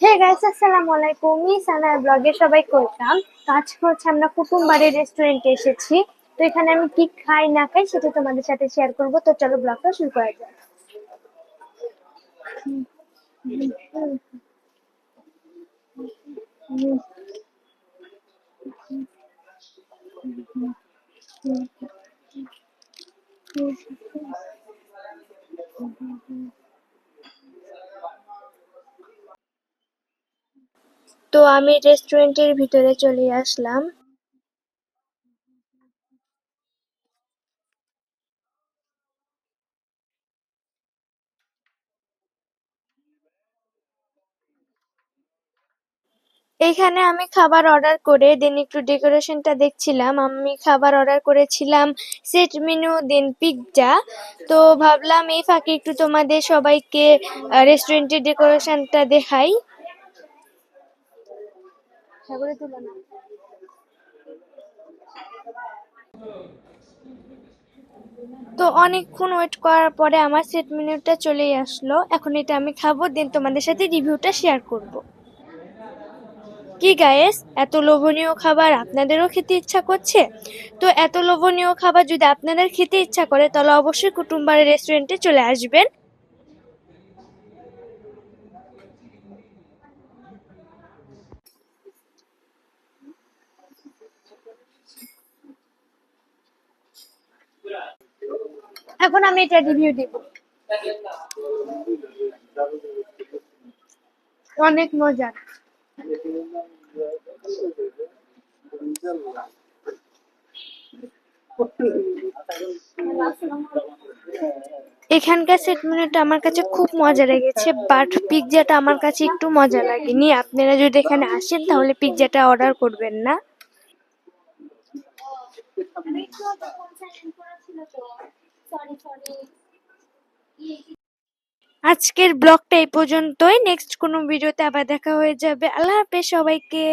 Hey guys আসসালামু আলাইকুম সানা ব্লগে সবাই করতাম কাজ হচ্ছে আমরা কুটুমবাড়ির রেস্টুরেন্টে এসেছি। তো এখানে আমি কি খাই, না খাই সেটা তোমাদের সাথে শেয়ার করব। তো চলো ব্লগটা শুরু করা যাক। তো আমি রেস্টুরেন্টের ভিতরে চলে আসলাম। এখানে আমি খাবার অর্ডার করে দেন একটু ডেকোরেশনটা দেখছিলাম। আমি খাবার অর্ডার করেছিলাম সেট মেনু দেন পিৎজা তো ভাবলাম এই ফাঁকে একটু তোমাদের সবাইকে রেস্টুরেন্টের ডেকোরেশনটা দেখাই। সাগরে তুলো না। তো অনেকক্ষণ ওয়েট করার পরে আমার সেট মেনুটা চলেই আসলো। এখন এটা আমি খাব দেন তোমাদের সাথে রিভিউটা শেয়ার করব। কি গায়েস এত লোভনীয় খাবার আপনাদেরও খেতে ইচ্ছা করছে? তো এত লোভনীয় খাবার যদি আপনাদের খেতে ইচ্ছা করে, তাহলে অবশ্যই কুটুম্বারের রেস্টুরেন্টে চলে আসবেন। এখন আমি এটা রিভিউ দিব। অনেক মজার এখানকার সেট মেনুটা আমার কাছে খুব মজা লেগেছে বাট পিৎজাটা আমার কাছে একটু মজা লাগেনি। আপনারা যদি এখানে আসেন, তাহলে পিৎজাটা অর্ডার করবেন না। আজকের ব্লগটা এই পর্যন্তই। নেক্সট কোনো ভিডিওতে আবার দেখা হয়ে যাবে। আল্লাহ হাফেজ সবাইকে।